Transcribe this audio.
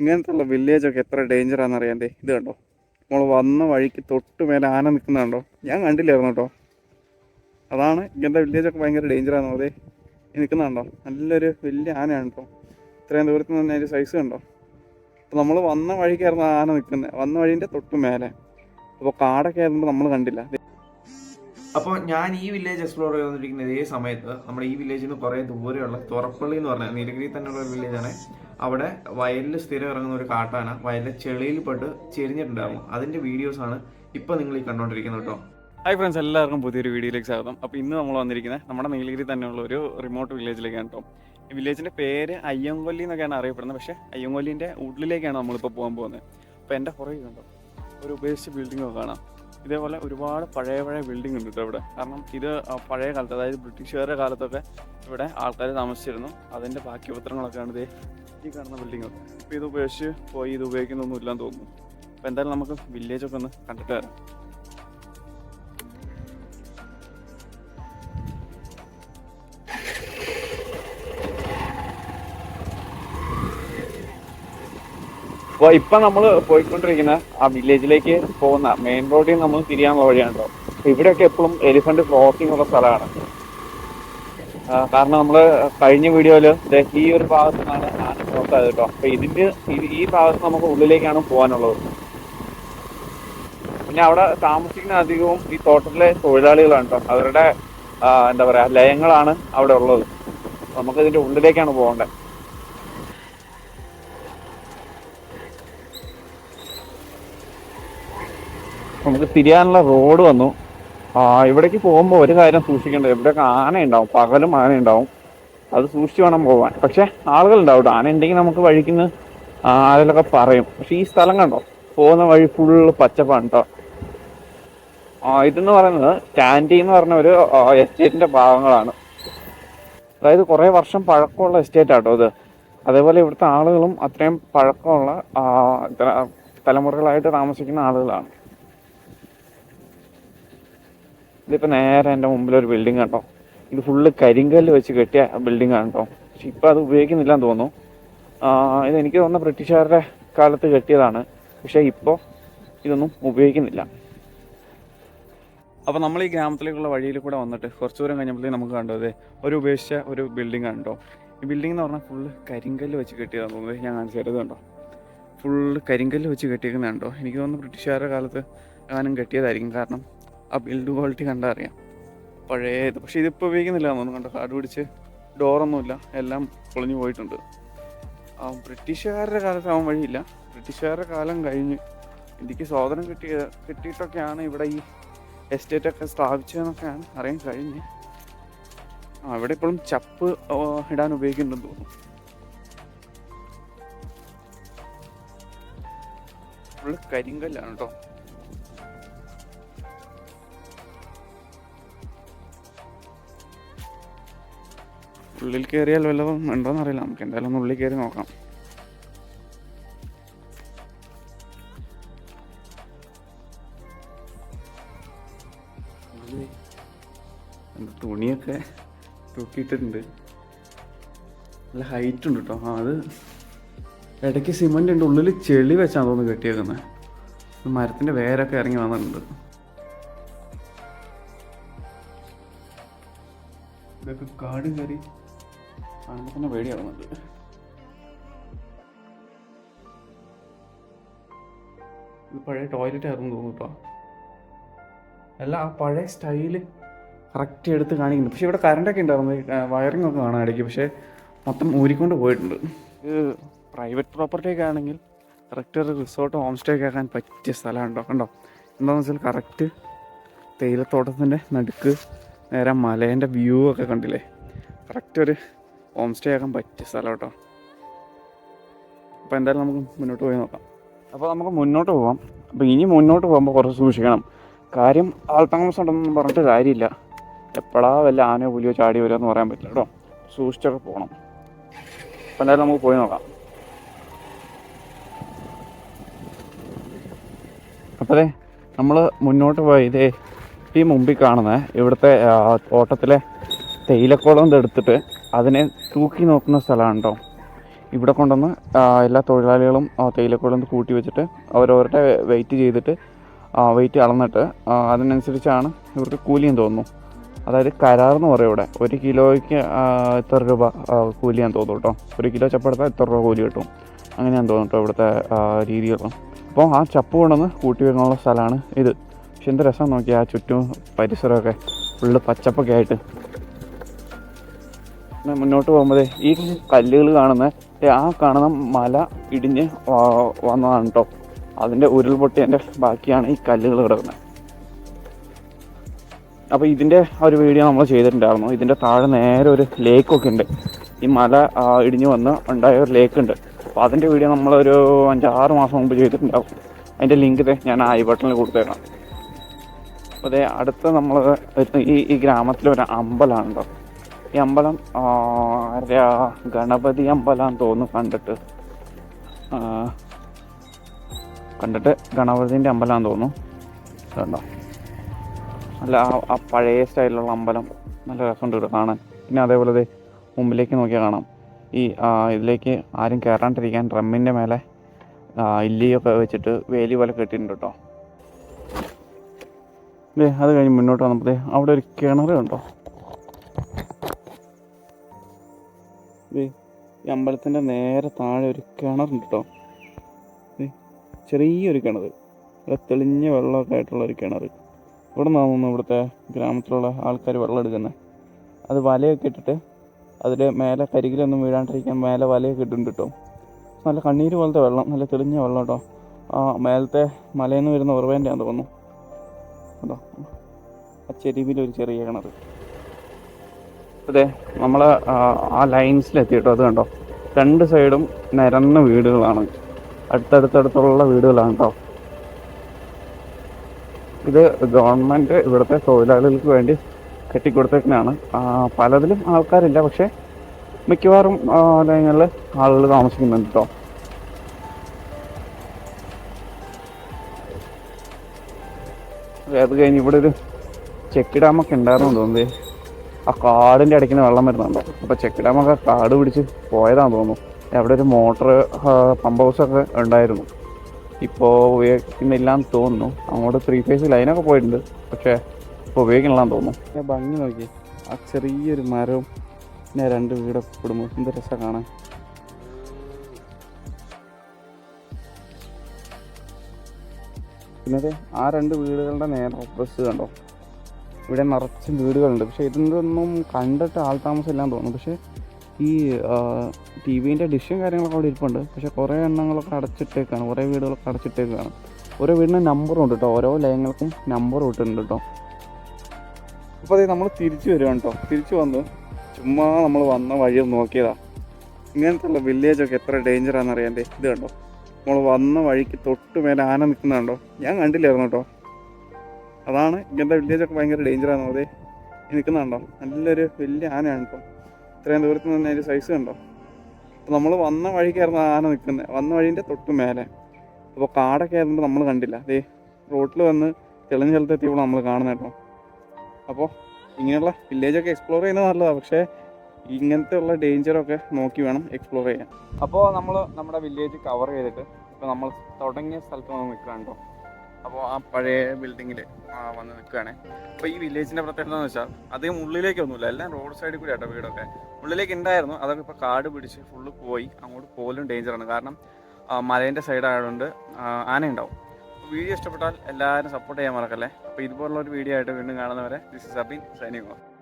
ഇങ്ങനത്തെ ഉള്ള വില്ലേജൊക്കെ എത്ര ഡേഞ്ചർ ആണെന്ന് അറിയാണ്ടേ. ഇത് കണ്ടോ? നമ്മൾ വന്ന വഴിക്ക് തൊട്ട് മേലെ ആന നിൽക്കുന്ന കണ്ടോ? ഞാൻ കണ്ടില്ലായിരുന്നു കേട്ടോ. അതാണ് ഇങ്ങനത്തെ വില്ലേജൊക്കെ ഭയങ്കര ഡേഞ്ചറാണ് അതെ നിൽക്കുന്നുണ്ടോ നല്ലൊരു വലിയ ആനയാണ് കേട്ടോ. ഇത്രയും ദൂരത്ത് നിന്ന് അതിന്റെ സൈസ് കണ്ടോ? അപ്പോൾ നമ്മൾ വന്ന വഴിക്കായിരുന്നു ആന നിൽക്കുന്നത്. വന്ന വഴീന്റെ തൊട്ട് മേലെ. അപ്പോൾ കാടൊക്കെ ആയതുകൊണ്ട് നമ്മൾ കണ്ടില്ല. അപ്പോൾ ഞാൻ ഈ വില്ലേജ് എക്സ്പ്ലോർ ചെയ്തുകൊണ്ടിരിക്കുന്ന ഇതേ സമയത്ത് നമ്മുടെ ഈ വില്ലേജിൽ നിന്ന് കുറേ ദൂരെയുള്ള തുറപ്പള്ളി എന്ന് പറഞ്ഞ നീലഗിരി തന്നെയുള്ള ഒരു വില്ലേജാണ് അവിടെ വയലിൽ സ്ഥിരം ഇറങ്ങുന്ന ഒരു കാട്ടാന വയലിലെ ചെളിയിൽ പെട്ട് ചെരിഞ്ഞിട്ടുണ്ടാവും അതിന്റെ വീഡിയോസ് ആണ് ഇപ്പൊ നിങ്ങൾ ഈ കണ്ടോണ്ടിരിക്കുന്നത് കേട്ടോ. ഹായ് ഫ്രണ്ട്സ് എല്ലാവർക്കും പുതിയൊരു വീഡിയോയിലേക്ക് സ്വാഗതം. അപ്പോൾ ഇന്ന് നമ്മൾ വന്നിരിക്കുന്നത് നമ്മുടെ നീലഗിരി തന്നെയുള്ള ഒരു റിമോട്ട് വില്ലേജിലേക്കാണ് കേട്ടോ. ഈ വില്ലേജിന്റെ പേര് അയ്യങ്കൊല്ലി എന്നൊക്കെയാണ് അറിയപ്പെടുന്നത്. പക്ഷേ അയ്യങ്കൊല്ലിന്റെ ഉള്ളിലേക്കാണ് നമ്മളിപ്പോൾ പോകാൻ പോകുന്നത്. അപ്പോൾ എന്റെ കണ്ടോ? ഒരു ഉപേക്ഷിച്ച ഒക്കെ കാണാം. ഇതേപോലെ ഒരുപാട് പഴയ പഴയ ബിൽഡിംഗ് ഉണ്ട് കേട്ടോ ഇവിടെ. കാരണം ഇത് പഴയ കാലത്ത് അതായത് ബ്രിട്ടീഷുകാരുടെ കാലത്തൊക്കെ ഇവിടെ ആൾക്കാർ താമസിച്ചിരുന്നു. അതിന്റെ ബാക്കി പത്രങ്ങളൊക്കെയാണ് ഇതേ ഈ കാണുന്ന ബിൽഡിംഗ് അപ്പോൾ ഇത് ഉപയോഗിച്ച് പോയി ഇത് ഉപയോഗിക്കുന്നൊന്നും ഇല്ലാന്ന് തോന്നുന്നു. അപ്പോൾ എന്തായാലും നമുക്ക് വില്ലേജൊക്കെ ഒന്ന് കണ്ടിട്ട് വരാം. അപ്പോൾ ഇപ്പൊ നമ്മൾ പോയിക്കൊണ്ടിരിക്കുന്ന ആ വില്ലേജിലേക്ക് പോകുന്ന മെയിൻ റോഡിൽ നമ്മൾ തിരിയാനുള്ള വഴിയാണ് കേട്ടോ ഇവിടെയൊക്കെ എപ്പോഴും എലിഫന്റ് ക്രോസിംഗ് ഉള്ള സ്ഥലമാണ്. കാരണം നമ്മൾ കഴിഞ്ഞ വീഡിയോയിൽ ഈ ഒരു ഭാഗത്ത് നിന്നാണ് ആന ക്രോസ് ആയത് കേട്ടോ അപ്പൊ ഇതിന്റെ ഈ- ഭാഗത്ത് നമുക്ക് ഉള്ളിലേക്കാണ് പോകാനുള്ളത്. പിന്നെ അവിടെ താമസിക്കുന്ന അധികവും ഈ തോട്ടത്തിലെ തൊഴിലാളികളാണ് കേട്ടോ അവരുടെ എന്താ പറയാ ലയങ്ങളാണ് അവിടെ ഉള്ളത്. നമുക്ക് ഇതിന്റെ ഉള്ളിലേക്കാണ് പോകേണ്ടത് നമുക്ക് തിരിയാനുള്ള റോഡ് വന്നു. ആ ഇവിടേക്ക് പോകുമ്പോൾ ഒരു കാര്യം സൂക്ഷിക്കേണ്ടത് ഇവിടെയൊക്കെ ആന ഉണ്ടാവും പകലും ആന ഉണ്ടാവും. അത് സൂക്ഷിച്ച് വേണം പോകാൻ പക്ഷേ ആളുകളുണ്ടാവും ആന ഉണ്ടെങ്കിൽ നമുക്ക് വഴിക്കുന്ന ആരെങ്കിലൊക്കെ പറയും. പക്ഷെ ഈ സ്ഥലം കണ്ടോ? പോകുന്ന വഴി ഫുൾ പച്ചപ്പാണ് കേട്ടോ ഇതെന്ന് പറയുന്നത് കാന്റീൻ എന്ന് പറഞ്ഞ ഒരു എസ്റ്റേറ്റിന്റെ ഭാഗങ്ങളാണ്. അതായത് കുറേ വർഷം പഴക്കമുള്ള എസ്റ്റേറ്റ് ആട്ടോ ഇത്. അതേപോലെ ഇവിടുത്തെ ആളുകളും അത്രയും പഴക്കമുള്ള തലമുറകളായിട്ട് താമസിക്കുന്ന ആളുകളാണ്. ഇതിപ്പോ നേരെ എന്റെ മുമ്പിൽ ഒരു ബിൽഡിംഗ് കണ്ടോ ഇത് ഫുള്ള് കരിങ്കല്ല് വെച്ച് കെട്ടിയ ബിൽഡിംഗ് ആണ് കേട്ടോ പക്ഷെ ഇപ്പൊ അത് ഉപയോഗിക്കുന്നില്ലെന്ന് തോന്നുന്നു. ഇത് എനിക്ക് തോന്നുന്ന ബ്രിട്ടീഷുകാരുടെ കാലത്ത് കെട്ടിയതാണ്. പക്ഷേ ഇപ്പോൾ ഇതൊന്നും ഉപയോഗിക്കുന്നില്ല. അപ്പോൾ നമ്മൾ ഈ ഗ്രാമത്തിലേക്കുള്ള വഴിയിൽ കൂടെ വന്നിട്ട് കുറച്ച് ദൂരം കഴിഞ്ഞപ്പോഴത്തേക്ക് നമുക്ക് കണ്ടത് ഒരു ഉപേക്ഷിച്ച ഒരു ബിൽഡിംഗ് ആണ് കേട്ടോ ഈ ബിൽഡിംഗ് എന്ന് പറഞ്ഞാൽ ഫുള്ള് കരിങ്കല്ല് വെച്ച് കെട്ടിയതാണ് തോന്നുന്നത്. ഞാൻ കാണിച്ചു തരുന്നത് കണ്ടോ? ഫുള്ള് കരിങ്കല്ല് വെച്ച് കെട്ടിയിരിക്കുന്നത് കണ്ടോ എനിക്ക് തോന്നുന്നു ബ്രിട്ടീഷുകാരുടെ കാലത്ത് ഞാനും കെട്ടിയതായിരിക്കും. കാരണം ആ ബിൽഡ് ക്വാളിറ്റി കണ്ടാൽ അറിയാം പഴയ ഇത്. പക്ഷേ ഇതിപ്പോൾ ഉപയോഗിക്കുന്നില്ല തോന്നുന്നു കണ്ടോ? കാട് പിടിച്ച് ഡോറൊന്നുമില്ല എല്ലാം പൊളിഞ്ഞു പോയിട്ടുണ്ട്. ആ ബ്രിട്ടീഷുകാരുടെ കാലത്ത് ആവാൻ വഴിയില്ല. ബ്രിട്ടീഷുകാരുടെ കാലം കഴിഞ്ഞ് ഇന്ത്യയ്ക്ക് സ്വാതന്ത്ര്യം കിട്ടിയ കിട്ടിയിട്ടൊക്കെയാണ് ഇവിടെ ഈ എസ്റ്റേറ്റൊക്കെ സ്ഥാപിച്ചതെന്നൊക്കെയാണ് അറിയാൻ കഴിഞ്ഞ്. ആ ഇവിടെ ഇപ്പോഴും ചപ്പ് ഇടാൻ ഉപയോഗിക്കുന്നുണ്ടെന്ന് തോന്നുന്നു. ഫുള്ള് കരിങ്കല്ലാണ് കേട്ടോ ഉള്ളിൽ കയറിയാൽ വല്ലതും ഉണ്ടോന്ന് അറിയില്ല നമുക്ക് എന്തായാലും ഒന്ന് ഉള്ളിൽ കയറി നോക്കാം. തുണിയൊക്കെ തൂക്കിയിട്ടുണ്ട് നല്ല ഹൈറ്റ് ഉണ്ട് കേട്ടോ അത് ഇടയ്ക്ക് സിമന്റ് ഉണ്ട്. ഉള്ളിൽ ചെളി വെച്ചാണ് തോന്നുന്നു കെട്ടിയേക്കുന്നത് മരത്തിന്റെ വേരൊക്കെ ഇറങ്ങി വന്നിട്ടുണ്ട്. ഇതൊക്കെ കാട് കയറി കാണുമ്പോൾ തന്നെ പേടിയാവുന്നുണ്ട് ഇത് പഴയ ടോയ്ലറ്റ് ആയിരുന്നു തോന്നുന്നു കേട്ടോ. അല്ല ആ പഴയ സ്റ്റൈൽ കറക്റ്റ് എടുത്ത് കാണിക്കുന്നു പക്ഷേ ഇവിടെ കറണ്ടൊക്കെ ഉണ്ടായിരുന്നു. വയറിംഗ് ഒക്കെ കാണാൻ ഇടയ്ക്ക്. പക്ഷേ മൊത്തം ഊരിക്കൊണ്ട് പോയിട്ടുണ്ട്. ഇത് പ്രൈവറ്റ് പ്രോപ്പർട്ടി ഒക്കെ ആണെങ്കിൽ കറക്റ്റ് ഒരു റിസോർട്ട് ഹോം സ്റ്റേ ഒക്കെ ആക്കാൻ പറ്റിയ സ്ഥലമുണ്ടോ കേട്ടോ. കണ്ടോ? എന്താണെന്ന് വെച്ചാൽ കറക്റ്റ് തേയിലത്തോട്ടത്തിന്റെ നടുക്ക് നേരെ മലേന്റെ വ്യൂ ഒക്കെ കണ്ടില്ലേ? കറക്റ്റ് ഒരു ഹോം സ്റ്റേ ആക്കാൻ പറ്റിയ സ്ഥലം കേട്ടോ. അപ്പോൾ എന്തായാലും നമുക്ക് മുന്നോട്ട് പോയി നോക്കാം. അപ്പോൾ നമുക്ക് മുന്നോട്ട് പോവാം. അപ്പോൾ ഇനി മുന്നോട്ട് പോകുമ്പോൾ കുറച്ച് സൂക്ഷിക്കണം. കാര്യം ആൾത്താമസം ഉണ്ടെന്നൊന്നും പറഞ്ഞിട്ട് കാര്യമില്ല. എപ്പോഴാ വല്ല ആനയോ പുലിയോ ചാടി വരുമോ എന്ന് പറയാൻ പറ്റില്ല കേട്ടോ. സൂക്ഷിച്ചൊക്കെ പോകണം അപ്പോൾ എന്തായാലും നമുക്ക് പോയി നോക്കാം. അപ്പോൾ അതെ നമ്മൾ മുന്നോട്ട് പോയി. ഇതേ ഈ മുമ്പിൽ കാണുന്ന ഇവിടുത്തെ ഓട്ടത്തിലെ തേയിലക്കുളം എടുത്തിട്ട് അതിനെ തൂക്കി നോക്കുന്ന സ്ഥലമാണ് കേട്ടോ ഇവിടെ കൊണ്ടുവന്ന് എല്ലാ തൊഴിലാളികളും ആ, തേയിലക്കൊണ്ടുവന്ന് കൂട്ടി വെച്ചിട്ട് അവരവരുടെ വെയിറ്റ് ചെയ്തിട്ട് വെയിറ്റ് അളന്നിട്ട് അതിനനുസരിച്ചാണ് ഇവർക്ക് കൂലിയും തോന്നുന്നു. അതായത് കരാർ എന്ന് പറയും ഇവിടെ. ഒരു കിലോയ്ക്ക് ഇത്ര രൂപ കൂലിയാന്ന് തോന്നും കേട്ടോ ഒരു കിലോ ചപ്പെടുത്താൽ ഇത്ര രൂപ കൂലി കിട്ടും? അങ്ങനെയാന്ന് തോന്നുന്നു കേട്ടോ ഇവിടുത്തെ രീതികളും അപ്പോൾ ആ ചപ്പ് കൊണ്ടുവന്ന് കൂട്ടി വരുന്നുള്ള സ്ഥലമാണ് ഇത്. പക്ഷെ എന്ത് രസം നോക്കിയാൽ ആ ചുറ്റും പരിസരമൊക്കെ ഫുള്ള് പച്ചപ്പൊക്കെ ആയിട്ട്. മുന്നോട്ട് പോകുമ്പോഴേ ഈ കല്ലുകൾ കാണുന്ന ആ കാണുന്ന മല ഇടിഞ്ഞ് വന്നതാണ് കേട്ടോ അതിന്റെ ഉരുൾപൊട്ടിയതിന്റെ ബാക്കിയാണ് ഈ കല്ലുകൾ കിടക്കുന്നത്. അപ്പോൾ ഇതിന്റെ ഒരു വീഡിയോ നമ്മൾ ചെയ്തിട്ടുണ്ടായിരുന്നു. ഇതിന്റെ താഴെ നേരെ ഒരു ലേക്കൊക്കെ ഉണ്ട്. ഈ മല ഇടിഞ്ഞു വന്ന് ഉണ്ടായ ഒരു ലേക്ക് ഉണ്ട്. അപ്പോൾ അതിന്റെ വീഡിയോ നമ്മളൊരു അഞ്ചാറ് മാസം മുമ്പ് ചെയ്തിട്ടുണ്ടാവും. അതിന്റെ ലിങ്ക് ഞാൻ ഐ ബട്ടണിൽ കൊടുത്തേക്കാം. അപ്പോൾ അടുത്ത നമ്മൾ ഈ ഈ ഗ്രാമത്തിലെ ഒരു അമ്പലമാണ് കേട്ടോ ഈ അമ്പലം ഗണപതി അമ്പലം തോന്നുന്നു കണ്ടിട്ട്. കണ്ടിട്ട് ഗണപതിന്റെ അമ്പലം തോന്നുന്നു. കണ്ടോ? നല്ല ആ പഴയ സ്റ്റൈലിലുള്ള അമ്പലം. നല്ല രസമുണ്ട് ഇവിടെ കാണാൻ. പിന്നെ അതേപോലെ മുമ്പിലേക്ക് നോക്കിയാൽ കാണാം. ഈ ഇതിലേക്ക് ആരും കയറാണ്ടിരിക്കാൻ ഡ്രമ്മിന്റെ മേലെ ഇല്ലിയൊക്കെ വെച്ചിട്ട് വേലി പോലെ കെട്ടിയിട്ടുണ്ട് കേട്ടോ. അത് കഴിഞ്ഞ് മുന്നോട്ട് വന്നപ്പോൾ അവിടെ ഒരു കിണർ കണ്ടോ ഈ അമ്പലത്തിന്റെ നേരെ താഴെ ഒരു കിണറുണ്ട്? കേട്ടോ ചെറിയൊരു കിണർ നല്ല തെളിഞ്ഞ വെള്ളമൊക്കെ ആയിട്ടുള്ള ഒരു കിണർ ഇവിടെ നിന്നാണ് ഇവിടുത്തെ ഗ്രാമത്തിലുള്ള ആൾക്കാർ വെള്ളം എടുക്കുന്നത് അത് വലയൊക്കെ ഇട്ടിട്ട് അതിൽ മേലെ കരികിലൊന്നും വീഴാണ്ടിരിക്കാൻ മേലെ വലയൊക്കെ ഇട്ടിട്ടുണ്ട് കേട്ടോ. നല്ല കണ്ണീര് പോലത്തെ വെള്ളം നല്ല തെളിഞ്ഞ വെള്ളം കേട്ടോ. ആ മേലത്തെ മലയിൽ നിന്ന് വരുന്ന ഉറവേന്റെ ആണെന്ന് തോന്നുന്നു. കേട്ടോ ആ ചെരുവിലൊരു ചെറിയ കിണർ അതെ നമ്മൾ ആ ലൈൻസിലെത്തിയിട്ടോ അത് കണ്ടോ? രണ്ട് സൈഡും നിരന്ന വീടുകളാണ്. അടുത്തടുത്തടുത്തുള്ള വീടുകളാണ് കേട്ടോ. ഇത് ഗവൺമെന്റ് ഇവിടുത്തെ തൊഴിലാളികൾക്ക് വേണ്ടി കെട്ടിക്കൊടുത്തേക്കാണ് പലതിലും ആൾക്കാരില്ല പക്ഷേ മിക്കവാറും ലൈനുകളിൽ ആളുകൾ താമസിക്കുന്നുണ്ട് കേട്ടോ. അത് കഴിഞ്ഞ് ഇവിടെ ഒരു ചെക്ക് ഡാമൊക്കെ ഉണ്ടായിരുന്നു തോന്നുന്നത് ആ കാടിന്റെ ഇടയ്ക്ക് വെള്ളം വരുന്നുണ്ടോ. അപ്പോൾ ചെക്ക് ഡാമൊക്കെ കാട് പിടിച്ച് പോയതാണെന്ന് തോന്നുന്നു. അവിടെ ഒരു മോട്ടർ പമ്പ് ഹൗസൊക്കെ ഉണ്ടായിരുന്നു. ഇപ്പോൾ ഉപയോഗിക്കുന്നില്ലാന്ന് തോന്നുന്നു. അങ്ങോട്ട് ത്രീ ഫേസ് ലൈനൊക്കെ പോയിട്ടുണ്ട്. പക്ഷേ ഇപ്പോൾ ഉപയോഗിക്കണില്ലാന്ന് തോന്നുന്നു. ഞാൻ ഭംഗി നോക്കി. ആ ചെറിയൊരു മരവും പിന്നെ രണ്ട് വീടൊക്കെ കുടുംബം എന്ത് രസം കാണാൻ. പിന്നെ ആ രണ്ട് വീടുകളുടെ നേരെ ഓപ്പോസിറ്റ് കണ്ടോ? ഇവിടെ നിറച്ച് വീടുകളുണ്ട്. പക്ഷേ ഇതിന്റെയൊന്നും കണ്ടിട്ട് ആൾ താമസം ഇല്ലാന്ന് തോന്നുന്നു. പക്ഷേ ഈ ടി വിന്റെ ഡിഷും കാര്യങ്ങളൊക്കെ അവിടെ ഇരിപ്പുണ്ട്. പക്ഷേ കുറേ എണ്ണങ്ങളൊക്കെ അടച്ചിട്ടേക്കാണ്. കുറേ വീടുകളൊക്കെ അടച്ചിട്ടേക്കാണ്. ഓരോ വീടിന് നമ്പറും ഉണ്ട് കേട്ടോ ഓരോ ലയങ്ങൾക്കും നമ്പർ ഇട്ടിട്ടുണ്ട് കേട്ടോ അപ്പോൾ അതെ നമ്മൾ തിരിച്ചു വരുവാണ് കേട്ടോ തിരിച്ചു വന്ന് ചുമ്മാ നമ്മൾ വന്ന വഴി നോക്കിയതാ. ഇങ്ങനത്തെ വില്ലേജൊക്കെ എത്ര ഡേഞ്ചറാണെന്ന് അറിയാന്റെ ഇത് കണ്ടോ. നമ്മൾ വന്ന വഴിക്ക് തൊട്ട് മേലെ ആന നിൽക്കുന്നതാണ്ടോ ഞാൻ കണ്ടില്ലായിരുന്നു കേട്ടോ അതാണ് ഇങ്ങനത്തെ വില്ലേജൊക്കെ ഭയങ്കര ഡേഞ്ചറാണ് അതെ നിൽക്കുന്നുണ്ടോ നല്ലൊരു വലിയ ആനയാണ് കേട്ടോ ഇത്രയും ദൂരത്ത് നിന്ന് അതിന്റെ സൈസ് കണ്ടോ? അപ്പോൾ നമ്മൾ വന്ന വഴിക്കായിരുന്നു ആന നിൽക്കുന്നത് വന്ന വഴീന്റെ തൊട്ട് മേലെ. അപ്പോൾ കാടൊക്കെ ആയതുകൊണ്ട് നമ്മൾ കണ്ടില്ല. അതേ റോട്ടിൽ വന്ന് തെളിഞ്ഞ നമ്മൾ കാണുന്നത് കേട്ടോ. അപ്പോൾ ഇങ്ങനെയുള്ള വില്ലേജൊക്കെ എക്സ്പ്ലോർ ചെയ്യുന്നത് നല്ലതാണ് പക്ഷേ ഇങ്ങനത്തെ ഉള്ള ഡേഞ്ചറൊക്കെ നോക്കി വേണം എക്സ്പ്ലോർ ചെയ്യാൻ. അപ്പോൾ നമ്മൾ നമ്മുടെ വില്ലേജ് കവർ ചെയ്തിട്ട് ഇപ്പോൾ നമ്മൾ തുടങ്ങിയ സ്ഥലത്ത് നമ്മൾ നിൽക്കുകയാണ് കേട്ടോ. അപ്പോൾ ആ പഴയ ബിൽഡിങ്ങിൽ വന്ന് നിൽക്കുകയാണ്. അപ്പോൾ ഈ വില്ലേജിന്റെ പ്രത്യേകത എന്ന് വെച്ചാൽ അധികം ഉള്ളിലേക്കൊന്നുമില്ല എല്ലാം റോഡ് സൈഡിൽ കൂടി ആട്ടോ വീടൊക്കെ. ഉള്ളിലേക്ക് ഉണ്ടായിരുന്നു. അതൊക്കെ ഇപ്പോൾ കാട് പിടിച്ച് ഫുള്ള് പോയി. അങ്ങോട്ട് പോലും ഡേഞ്ചറാണ് കാരണം മലേന്റെ സൈഡ് ആയതുകൊണ്ട് ആന ഉണ്ടാവും വീഡിയോ ഇഷ്ടപ്പെട്ടാൽ എല്ലാവരും സപ്പോർട്ട് ചെയ്യാൻ മറക്കല്ലേ? അപ്പോൾ ഇതുപോലുള്ള ഒരു വീഡിയോ ആയിട്ട് വീണ്ടും കാണുന്നവരെ ദിസ് ഇസ് അബിൻ ഓഫ്